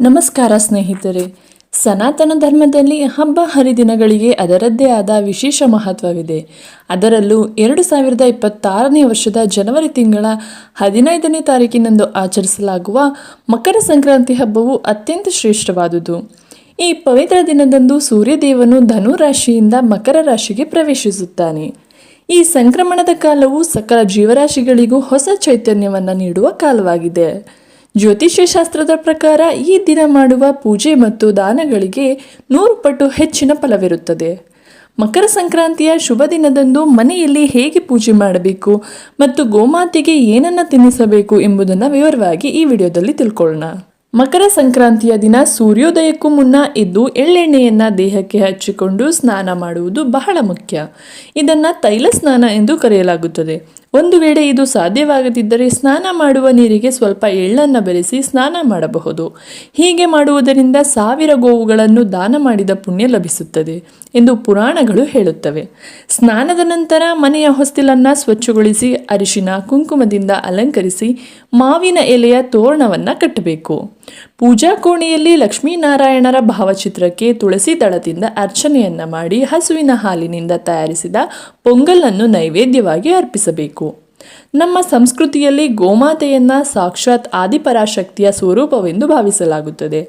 ನಮಸ್ಕಾರ ಸ್ನೇಹಿತರೆ. ಸನಾತನ ಧರ್ಮದಲ್ಲಿ ಹಬ್ಬ ಹರಿದಿನಗಳಿಗೆ ಅದರದ್ದೇ ಆದ ವಿಶೇಷ ಮಹತ್ವವಿದೆ. ಅದರಲ್ಲೂ ಎರಡು ಸಾವಿರದ ಇಪ್ಪತ್ತಾರನೇ ವರ್ಷದ ಜನವರಿ ತಿಂಗಳ ಹದಿನೈದನೇ ತಾರೀಕಿನಂದು ಆಚರಿಸಲಾಗುವ ಮಕರ ಸಂಕ್ರಾಂತಿ ಹಬ್ಬವು ಅತ್ಯಂತ ಶ್ರೇಷ್ಠವಾದುದು. ಈ ಪವಿತ್ರ ದಿನದಂದು ಸೂರ್ಯದೇವನು ಧನು ರಾಶಿಯಿಂದ ಮಕರ ರಾಶಿಗೆ ಪ್ರವೇಶಿಸುತ್ತಾನೆ. ಈ ಸಂಕ್ರಮಣದ ಕಾಲವು ಸಕಲ ಜೀವರಾಶಿಗಳಿಗೂ ಹೊಸ ಚೈತನ್ಯವನ್ನು ನೀಡುವ ಕಾಲವಾಗಿದೆ. ಜ್ಯೋತಿಷ್ಯ ಶಾಸ್ತ್ರದ ಪ್ರಕಾರ ಈ ದಿನ ಮಾಡುವ ಪೂಜೆ ಮತ್ತು ದಾನಗಳಿಗೆ ನೂರು ಪಟ್ಟು ಹೆಚ್ಚಿನ ಫಲವಿರುತ್ತದೆ. ಮಕರ ಸಂಕ್ರಾಂತಿಯ ಶುಭ ದಿನದಂದು ಮನೆಯಲ್ಲಿ ಹೇಗೆ ಪೂಜೆ ಮಾಡಬೇಕು ಮತ್ತು ಗೋಮಾತೆಗೆ ಏನನ್ನು ತಿನ್ನಿಸಬೇಕು ಎಂಬುದನ್ನು ವಿವರವಾಗಿ ಈ ವಿಡಿಯೋದಲ್ಲಿ ತಿಳ್ಕೊಳ್ಳೋಣ. ಮಕರ ಸಂಕ್ರಾಂತಿಯ ದಿನ ಸೂರ್ಯೋದಯಕ್ಕೂ ಮುನ್ನ ಎದ್ದು ಎಳ್ಳೆಣ್ಣೆಯನ್ನ ದೇಹಕ್ಕೆ ಹಚ್ಚಿಕೊಂಡು ಸ್ನಾನ ಮಾಡುವುದು ಬಹಳ ಮುಖ್ಯ. ಇದನ್ನ ತೈಲ ಸ್ನಾನ ಎಂದು ಕರೆಯಲಾಗುತ್ತದೆ. ಒಂದು ವೇಳೆ ಇದು ಸಾಧ್ಯವಾಗದಿದ್ದರೆ ಸ್ನಾನ ಮಾಡುವ ನೀರಿಗೆ ಸ್ವಲ್ಪ ಎಳ್ಳನ್ನು ಬೆರೆಸಿ ಸ್ನಾನ ಮಾಡಬಹುದು. ಹೀಗೆ ಮಾಡುವುದರಿಂದ ಸಾವಿರ ಗೋವುಗಳನ್ನು ದಾನ ಮಾಡಿದ ಪುಣ್ಯ ಲಭಿಸುತ್ತದೆ ಎಂದು ಪುರಾಣಗಳು ಹೇಳುತ್ತವೆ. ಸ್ನಾನದ ನಂತರ ಮನೆಯ ಹೊಸ್ತಿಲನ್ನು ಸ್ವಚ್ಛಗೊಳಿಸಿ ಅರಿಶಿನ, ಕುಂಕುಮದಿಂದ ಅಲಂಕರಿಸಿ ಮಾವಿನ ಎಲೆಯ ತೋರಣವನ್ನು ಕಟ್ಟಬೇಕು. ಪೂಜಾ ಕೋಣೆಯಲ್ಲಿ ಲಕ್ಷ್ಮೀನಾರಾಯಣರ ಭಾವಚಿತ್ರಕ್ಕೆ ತುಳಸಿ ದಳದಿಂದ ಅರ್ಚನೆಯನ್ನ ಮಾಡಿ ಹಸುವಿನ ಹಾಲಿನಿಂದ ತಯಾರಿಸಿದ ಪೊಂಗಲನ್ನು ನೈವೇದ್ಯವಾಗಿ ಅರ್ಪಿಸಬೇಕು. ನಮ್ಮ ಸಂಸ್ಕೃತಿಯಲ್ಲಿ ಗೋಮಾತೆಯನ್ನ ಸಾಕ್ಷಾತ್ ಆದಿಪರಾಶಕ್ತಿಯ ಸ್ವರೂಪವೆಂದು ಭಾವಿಸಲಾಗುತ್ತದೆ.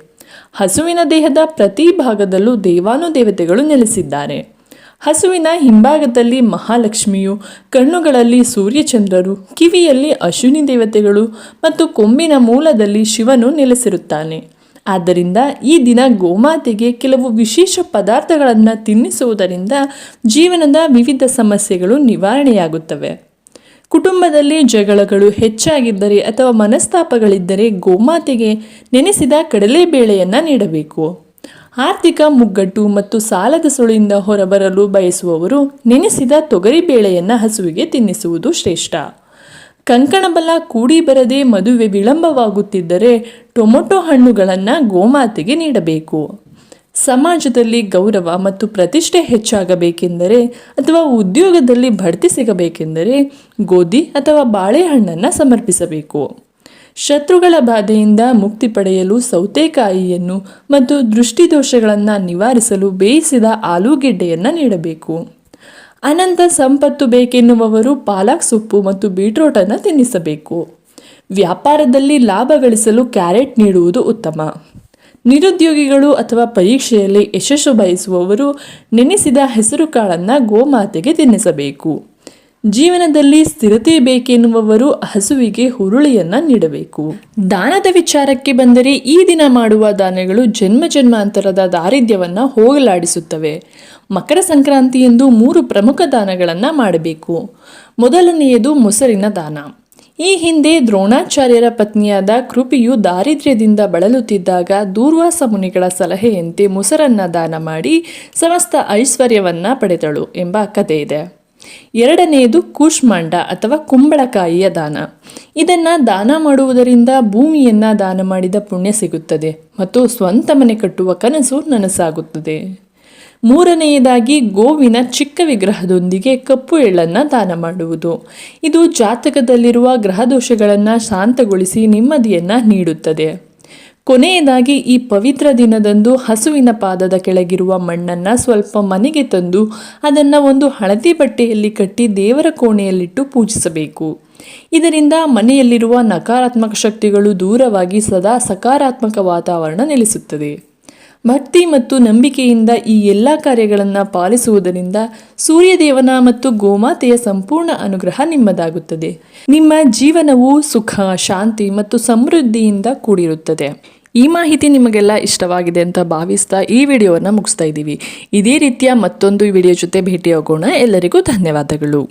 ಹಸುವಿನ ದೇಹದ ಪ್ರತಿ ಭಾಗದಲ್ಲೂ ದೇವಾನುದೇವತೆಗಳು ನೆಲೆಸಿದ್ದಾರೆ. ಹಸುವಿನ ಹಿಂಭಾಗದಲ್ಲಿ ಮಹಾಲಕ್ಷ್ಮಿಯು, ಕಣ್ಣುಗಳಲ್ಲಿ ಸೂರ್ಯಚಂದ್ರರು, ಕಿವಿಯಲ್ಲಿ ಅಶ್ವಿನಿ ದೇವತೆಗಳು ಮತ್ತು ಕೊಂಬಿನ ಮೂಲದಲ್ಲಿ ಶಿವನು ನೆಲೆಸಿರುತ್ತಾನೆ. ಆದ್ದರಿಂದ ಈ ದಿನ ಗೋಮಾತೆಗೆ ಕೆಲವು ವಿಶೇಷ ಪದಾರ್ಥಗಳನ್ನು ತಿನ್ನಿಸುವುದರಿಂದ ಜೀವನದ ವಿವಿಧ ಸಮಸ್ಯೆಗಳು ನಿವಾರಣೆಯಾಗುತ್ತವೆ. ಕುಟುಂಬದಲ್ಲಿ ಜಗಳಗಳು ಹೆಚ್ಚಾಗಿದ್ದರೆ ಅಥವಾ ಮನಸ್ತಾಪಗಳಿದ್ದರೆ ಗೋಮಾತೆಗೆ ನೆನೆಸಿದ ಕಡಲೆಬೇಳೆಯನ್ನು ನೀಡಬೇಕು. ಆರ್ಥಿಕ ಮುಗ್ಗಟ್ಟು ಮತ್ತು ಸಾಲದ ಸುಳಿಯಿಂದ ಹೊರಬರಲು ಬಯಸುವವರು ನೆನೆಸಿದ ತೊಗರಿಬೇಳೆಯನ್ನು ಹಸುವಿಗೆ ತಿನ್ನಿಸುವುದು ಶ್ರೇಷ್ಠ. ಕಂಕಣಬಲ ಕೂಡಿ ಬರದೆ ಮದುವೆ ವಿಳಂಬವಾಗುತ್ತಿದ್ದರೆ ಟೊಮೊಟೊ ಹಣ್ಣುಗಳನ್ನು ಗೋಮಾತೆಗೆ ನೀಡಬೇಕು. ಸಮಾಜದಲ್ಲಿ ಗೌರವ ಮತ್ತು ಪ್ರತಿಷ್ಠೆ ಹೆಚ್ಚಾಗಬೇಕೆಂದರೆ ಅಥವಾ ಉದ್ಯೋಗದಲ್ಲಿ ಬಡ್ತಿ ಸಿಗಬೇಕೆಂದರೆ ಗೋಧಿ ಅಥವಾ ಬಾಳೆಹಣ್ಣನ್ನು ಸಮರ್ಪಿಸಬೇಕು. ಶತ್ರುಗಳ ಬಾಧೆಯಿಂದ ಮುಕ್ತಿ ಪಡೆಯಲು ಸೌತೆಕಾಯಿಯನ್ನು ಮತ್ತು ದೃಷ್ಟಿದೋಷಗಳನ್ನು ನಿವಾರಿಸಲು ಬೇಯಿಸಿದ ಆಲೂಗೆಡ್ಡೆಯನ್ನು ನೀಡಬೇಕು. ಅನಂತ ಸಂಪತ್ತು ಬೇಕೆನ್ನುವವರು ಪಾಲಕ್ ಸೊಪ್ಪು ಮತ್ತು ಬೀಟ್ರೋಟನ್ನು ತಿನ್ನಿಸಬೇಕು. ವ್ಯಾಪಾರದಲ್ಲಿ ಲಾಭ ಗಳಿಸಲು ಕ್ಯಾರೆಟ್ ನೀಡುವುದು ಉತ್ತಮ. ನಿರುದ್ಯೋಗಿಗಳು ಅಥವಾ ಪರೀಕ್ಷೆಯಲ್ಲಿ ಯಶಸ್ಸು ಬಯಸುವವರು ನೆನೆಸಿದ ಹೆಸರುಕಾಳನ್ನು ಗೋಮಾತೆಗೆ ತಿನ್ನಿಸಬೇಕು. ಜೀವನದಲ್ಲಿ ಸ್ಥಿರತೆ ಬೇಕೆನ್ನುವವರು ಹಸುವಿಗೆ ಹುರುಳಿಯನ್ನ ನೀಡಬೇಕು. ದಾನದ ವಿಚಾರಕ್ಕೆ ಬಂದರೆ ಈ ದಿನ ಮಾಡುವ ದಾನಗಳು ಜನ್ಮ ಜನ್ಮಾಂತರದ ದಾರಿದ್ರ್ಯವನ್ನ ಹೋಗಲಾಡಿಸುತ್ತವೆ. ಮಕರ ಸಂಕ್ರಾಂತಿಯಂದು ಮೂರು ಪ್ರಮುಖ ದಾನಗಳನ್ನು ಮಾಡಬೇಕು. ಮೊದಲನೆಯದು ಮೊಸರಿನ ದಾನ. ಈ ಹಿಂದೆ ದ್ರೋಣಾಚಾರ್ಯರ ಪತ್ನಿಯಾದ ಕೃಪಿಯು ದಾರಿದ್ರ್ಯದಿಂದ ಬಳಲುತ್ತಿದ್ದಾಗ ದೂರ್ವಾಸ ಮುನಿಗಳ ಸಲಹೆಯಂತೆ ಮೊಸರನ್ನ ದಾನ ಮಾಡಿ ಸಮಸ್ತ ಐಶ್ವರ್ಯವನ್ನ ಪಡೆದಳು ಎಂಬ ಕಥೆ ಇದೆ. ಎರಡನೆಯದು ಕೂಷ್ಮಾಂಡ ಅಥವಾ ಕುಂಬಳಕಾಯಿಯ ದಾನ. ಇದನ್ನು ದಾನ ಮಾಡುವುದರಿಂದ ಭೂಮಿಯನ್ನು ದಾನ ಮಾಡಿದ ಪುಣ್ಯ ಸಿಗುತ್ತದೆ ಮತ್ತು ಸ್ವಂತ ಮನೆ ಕಟ್ಟುವ ಕನಸು ನನಸಾಗುತ್ತದೆ. ಮೂರನೆಯದಾಗಿ ಗೋವಿನ ಚಿಕ್ಕ ವಿಗ್ರಹದೊಂದಿಗೆ ಕಪ್ಪು ಎಳ್ಳನ್ನು ದಾನ ಮಾಡುವುದು. ಇದು ಜಾತಕದಲ್ಲಿರುವ ಗ್ರಹದೋಷಗಳನ್ನು ಶಾಂತಗೊಳಿಸಿ ನೆಮ್ಮದಿಯನ್ನು ನೀಡುತ್ತದೆ. ಕೊನೆಯದಾಗಿ ಈ ಪವಿತ್ರ ದಿನದಂದು ಹಸುವಿನ ಪಾದದ ಕೆಳಗಿರುವ ಮಣ್ಣನ್ನು ಸ್ವಲ್ಪ ಮನೆಗೆ ತಂದು ಅದನ್ನು ಒಂದು ಹಳದಿ ಬಟ್ಟೆಯಲ್ಲಿ ಕಟ್ಟಿ ದೇವರ ಕೋಣೆಯಲ್ಲಿಟ್ಟು ಪೂಜಿಸಬೇಕು. ಇದರಿಂದ ಮನೆಯಲ್ಲಿರುವ ನಕಾರಾತ್ಮಕ ಶಕ್ತಿಗಳು ದೂರವಾಗಿ ಸದಾ ಸಕಾರಾತ್ಮಕ ವಾತಾವರಣ ನೆಲೆಸುತ್ತದೆ. ಭಕ್ತಿ ಮತ್ತು ನಂಬಿಕೆಯಿಂದ ಈ ಎಲ್ಲ ಕಾರ್ಯಗಳನ್ನು ಪಾಲಿಸುವುದರಿಂದ ಸೂರ್ಯದೇವನ ಮತ್ತು ಗೋಮಾತೆಯ ಸಂಪೂರ್ಣ ಅನುಗ್ರಹ ನಿಮ್ಮದಾಗುತ್ತದೆ. ನಿಮ್ಮ ಜೀವನವು ಸುಖ, ಶಾಂತಿ ಮತ್ತು ಸಮೃದ್ಧಿಯಿಂದ ಕೂಡಿರುತ್ತದೆ. ಈ ಮಾಹಿತಿ ನಿಮಗೆಲ್ಲ ಇಷ್ಟವಾಗಿದೆ ಅಂತ ಭಾವಿಸ್ತಾ ಈ ವಿಡಿಯೋವನ್ನು ಮುಗಿಸ್ತಾ ಇದ್ದೀವಿ. ಇದೇ ರೀತಿಯ ಮತ್ತೊಂದು ವಿಡಿಯೋ ಜೊತೆ ಭೇಟಿಯಾಗೋಣ. ಎಲ್ಲರಿಗೂ ಧನ್ಯವಾದಗಳು.